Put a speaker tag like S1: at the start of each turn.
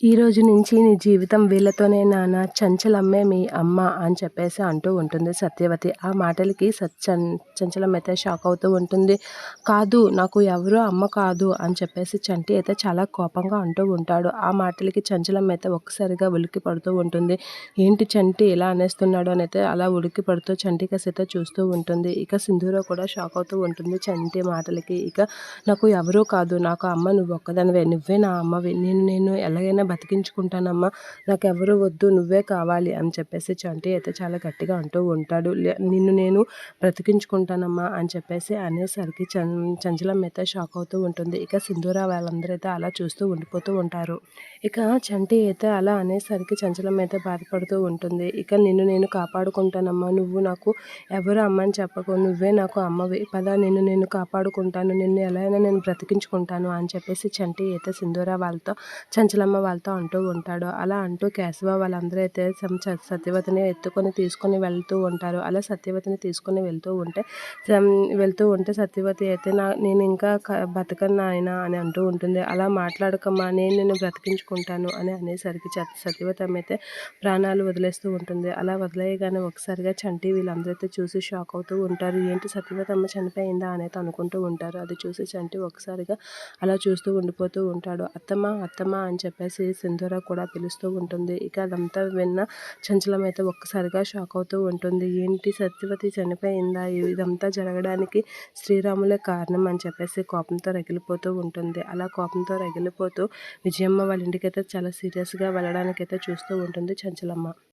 S1: ఈ రోజు నుంచి నీ జీవితం వీళ్ళతోనే నాన్న చంచలమ్మే మీ అమ్మ అని చెప్పేసి అంటూ ఉంటుంది సత్యవతి. ఆ మాటలకి సత్యం చంచలం అయితే షాక్ అవుతూ ఉంటుంది. కాదు నాకు ఎవరు అమ్మ కాదు అని చెప్పేసి చంటి అయితే చాలా కోపంగా అంటూ ఉంటాడు. ఆ మాటలకి చంచలం అయితే ఒక్కసారిగా ఉలికి పడుతూ ఉంటుంది. ఏంటి చంటి ఇలా అనేస్తున్నాడు అని అయితే అలా ఉలికి పడుతూ చంటి అయితే చూస్తూ ఉంటుంది. ఇక సింధూర కూడా షాక్ అవుతూ ఉంటుంది చంటి మాటలకి. ఇక నాకు ఎవరూ కాదు నాకు అమ్మ నువ్వు ఒక్కదానివే నువ్వే నా అమ్మవి. నేను నేను ఎలాగైనా బతికించుకుంటానమ్మా. నాకు ఎవరు వద్దు నువ్వే కావాలి అని చెప్పేసి చంటి అయితే చాలా గట్టిగా అంటూ ఉంటాడు. నిన్ను నేను బ్రతికించుకుంటానమ్మా అని చెప్పేసి అనేసరికి చం చంచలం అయితే షాక్ అవుతూ ఉంటుంది. ఇక సింధూర వాళ్ళందరూ అయితే అలా చూస్తూ ఉండిపోతూ ఉంటారు. ఇక చంటి అయితే అలా అనేసరికి చంచలం అయితే బాధపడుతూ ఉంటుంది. ఇక నిన్ను నేను కాపాడుకుంటానమ్మా నువ్వు నాకు ఎవరు అమ్మని చెప్పకు నువ్వే నాకు అమ్మవి. పదా నిన్ను నేను కాపాడుకుంటాను నిన్ను ఎలా అయినా నేను బ్రతికించుకుంటాను అని చెప్పేసి చంటి అయితే సింధూర వాళ్ళతో చంచలమ్మ వాళ్ళతో వాళ్ళతో అంటూ ఉంటాడు. అలా అంటూ కేశవ వాళ్ళందరూ అయితే సత్యవతిని ఎత్తుకొని తీసుకొని వెళ్తూ ఉంటారు. అలా సత్యవతిని తీసుకొని వెళ్తూ ఉంటే వెళ్తూ ఉంటే సత్యవతి అయితే నా నేను ఇంకా బతకను ఆయన అని అంటూ ఉంటుంది. అలా మాట్లాడకమ్మా నేను నిన్ను బ్రతికించుకుంటాను అని అనేసరికి సత్యవతి అయితే ప్రాణాలు వదిలేస్తూ ఉంటుంది. అలా వదిలేయగానే ఒకసారిగా చంటి వీళ్ళందరూ అయితే చూసి షాక్ అవుతూ ఉంటారు. ఏంటి సత్యవతి అమ్మ చనిపోయిందా? అనేది అనుకుంటూ ఉంటారు. అది చూసి చంటి ఒకసారిగా అలా చూస్తూ ఉండిపోతూ ఉంటాడు. అత్తమ్మ అత్తమ్మ అని చెప్పేసి సింధూర కూడా పిలుస్తూ ఉంటుంది. ఇక అదంతా విన్న చంచలం అయితే ఒక్కసారిగా షాక్ అవుతూ ఉంటుంది. ఏంటి సత్యవతి చనిపోయిందా? ఇదంతా జరగడానికి శ్రీరాములే కారణం అని చెప్పేసి కోపంతో రగిలిపోతూ ఉంటుంది. అలా కోపంతో రగిలిపోతూ విజయమ్మ వాళ్ళ ఇంటికైతే చాలా సీరియస్గా వెళ్ళడానికైతే చూస్తూ ఉంటుంది చంచలమ్మ.